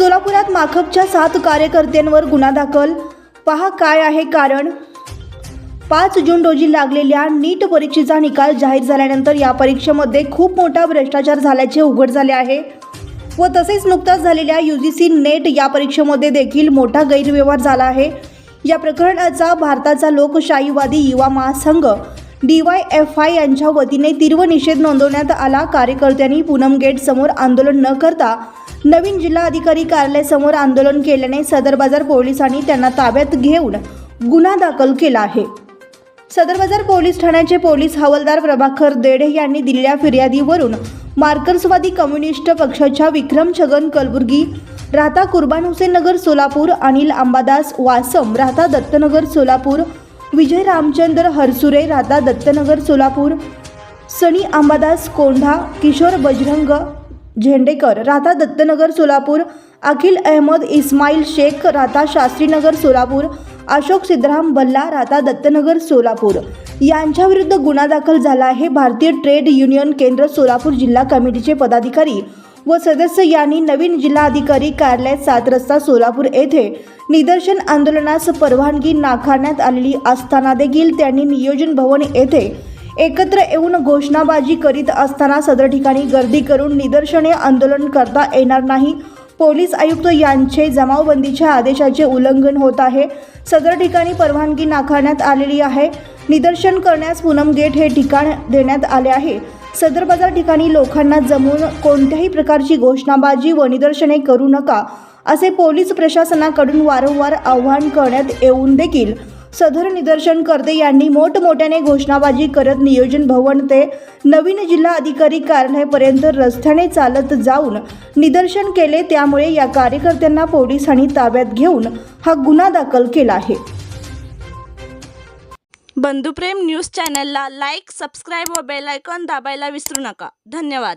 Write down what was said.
सोलापुरात माखपच्या सात कार्यकर्त्यांवर गुन्हा दाखल. पहा काय आहे कारण? पाच जून रोजी लागलेल्या नीट परीक्षेचा निकाल जाहीर झाल्यानंतर या परीक्षेमध्ये खूप मोठा भ्रष्टाचार झाल्याचे उघड झाले आहे. व तसेच नुकताच झालेल्या यू जी सी नेट या परीक्षेमध्ये देखील मोठा गैरव्यवहार झाला आहे. या प्रकरणाचा भारताचा लोकशाहीवादी युवा महासंघ डी वाय एफ आय यांच्या वतीने तीव्र निषेध नोंदवण्यात आला. कार्यकर्त्यांनी पूनम गेट समोर आंदोलन न करता नवीन जिल्हा अधिकारी कार्यालयासमोर आंदोलन केल्याने सदर बाजार पोलिसांनी त्यांना ताब्यात घेऊन गुन्हा दाखल केला आहे. सदर बाजार पोलीस ठाण्याचे पोलीस हवालदार प्रभाकर देढे यांनी दिलेल्या फिर्यादीवरून मार्कर्सवादी कम्युनिस्ट पक्षाच्या विक्रम छगन कलबुर्गी राहता कुर्बान हुसेन नगर सोलापूर अनिल अंबादास वासम राहता दत्तनगर सोलापूर विजय रामचंद्र हरसुरे राहता दत्तनगर सोलापूर सनी अंबादास कोंढा किशोर बजरंग झेंडेकर राहता दत्तनगर सोलापूर अखिल अहमद इस्माईल शेख राहता शास्त्रीनगर सोलापूर अशोक सिद्धराम बल्ला राहता दत्तनगर सोलापूर. यांच्याविरुद्ध गुन्हा दाखल झाला आहे भारतीय ट्रेड युनियन केंद्र सोलापूर जिल्हा कमिटीचे पदाधिकारी व सदस्य यांनी नवीन जिल्हाधिकारी कार्यालय सात रस्ता सोलापूर येथे निदर्शन आंदोलनास परवानगी नाकारण्यात आलेली असताना देखील त्यांनी नियोजन भवन येथे एकत्र येऊन घोषणाबाजी करीत असताना सदर ठिकाणी गर्दी करून निदर्शने आंदोलन करता येणार नाही. पोलीस आयुक्त यांचे जमावबंदीच्या आदेशाचे उल्लंघन होत आहे. सदर ठिकाणी परवानगी नाकारण्यात आलेली आहे. निदर्शन करण्यास पूनम गेट हे ठिकाण देण्यात आले आहे. सदर बाजार ठिकाणी लोकांना जमून कोणत्याही प्रकारची घोषणाबाजी व निदर्शने करू नका असे पोलीस प्रशासनाकडून वारंवार आवाहन करण्यात येऊन देखील सदर निदर्शन करते यांनी मोठमोठ्याने घोषणाबाजी करत नियोजन भवन ते नवीन जिल्हा अधिकारी कार्यालयापर्यंत रस्त्याने चालत जाऊन निदर्शन केले त्यामुळे या कार्यकर्त्यांना पोलिसांनी ताब्यात घेऊन हा गुन्हा दाखल केला आहे. बंधुप्रेम न्यूज चॅनलला लाईक सबस्क्राईब व बेलायकॉन दाबायला विसरू नका. धन्यवाद.